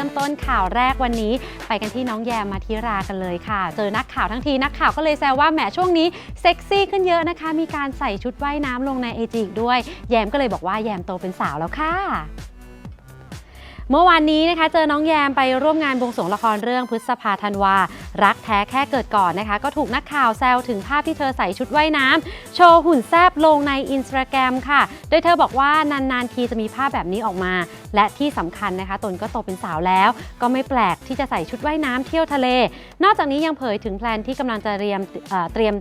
ริ่มต้นข่าวแรกวันนี้ ไปกันที่น้องแยมมาธิรากันเลยค่ะ เจอนักข่าวทั้งทีนักข่าวก็เลยแซวว่าแหมช่วงนี้เซ็กซี่ขึ้นเยอะนะคะ มีการใส่ชุดว่ายน้ำลงในไอจีกด้วย แยมก็เลยบอกว่าแยมโตเป็นสาวแล้วค่ะ เมื่อวานนี้นะคะ เจอน้องแยมไปร่วมงานบวงสรวงละครเรื่องพฤษภาธันวา รักแท้แค่เกิดก่อนนะคะ ก็ถูกนักข่าวแซวถึงภาพที่เธอใส่ชุดว่ายน้ำโชว์หุ่นแซบลงในอินสตาแกรมค่ะ โดยเธอบอกว่านานๆทีจะมีภาพแบบนี้ออกมา และที่สำคัญนะคะ ตนก็โตเป็นสาวแล้ว ก็ไม่แปลกที่จะใส่ชุดว่ายน้ำเที่ยวทะเล นอกจากนี้ยังเผยถึงแพลนที่กำลังจะเรียนเอ่อเตรียม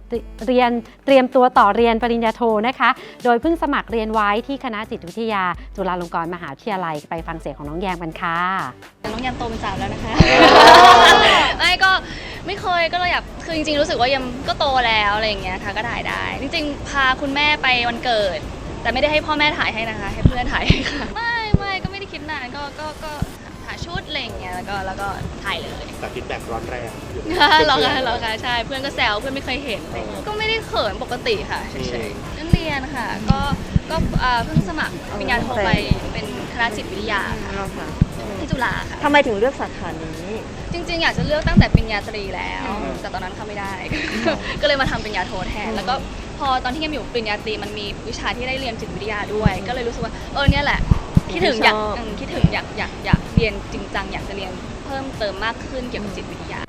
เรียนเตรียมตัวต่อเรียนปริญญาโทนะคะ โดยเพิ่งสมัครเรียนไว้ที่คณะจิตวิทยา จุฬาลงกรณ์มหาวิทยาลัยไปฟังเสียงของน้องแยมกันค่ะน้องยามโตเป็นสาวแล้วนะคะ ไม่ก็ไม่เคยก็เลยอยากคือจริงๆรู้สึกว่ายามก็โตแล้วอะไรอย่างเงี้ยค่ะก็ถ่ายได้ จริงๆ พาคุณแม่ไปวันเกิด แต่ไม่ได้ให้พ่อแม่ถ่ายให้นะคะ ให้เพื่อนถ่ายให้ค่ะไม่ไม่ก็ไม่ได้คิดนานก็ก็ก็หาชุดอะไรอย่างเงี้ยแล้วก็แล้วก็ถ่ายเลยแต่ฟีดแบ็กร้อนแรงอยู่หรอคะหรอคะใช่เพื่อนก็แซวเพื่อนไม่เคยเห็นอะไรเงี้ยก็ไม่ได้เขินปกติค่ะเฉยๆเรื่องเรียนค่ะ ก็ก็เอ่อเพิ่งสมัครปริญญาโทไปเป็นค ณะจิตวิทยาค่ะเอาค่ะที่จุฬาค่ะ ทำไมถึงเลือกสาขานี้ จริงๆ อยากจะเลือกตั้งแต่ปริญญาตรีแล้ว แต่ตอนนั้นเข้าไม่ได้ ก็เลยมาทำปริญญาโทแทน แล้วก็พอตอนที่ยังอยู่ปริญญาตรีมันมีวิชาที่ได้เรียนจิตวิทยาด้วย ก็เลยรู้สึกว่าเออเนี่ยแหละคิดถึงอยากชอบอืมคิดถึงอยากอยากอยากเรียนจริงจังอยากจะเรียนเพิ่มเติมมากขึ้นเกี่ยวกับจิตวิทยา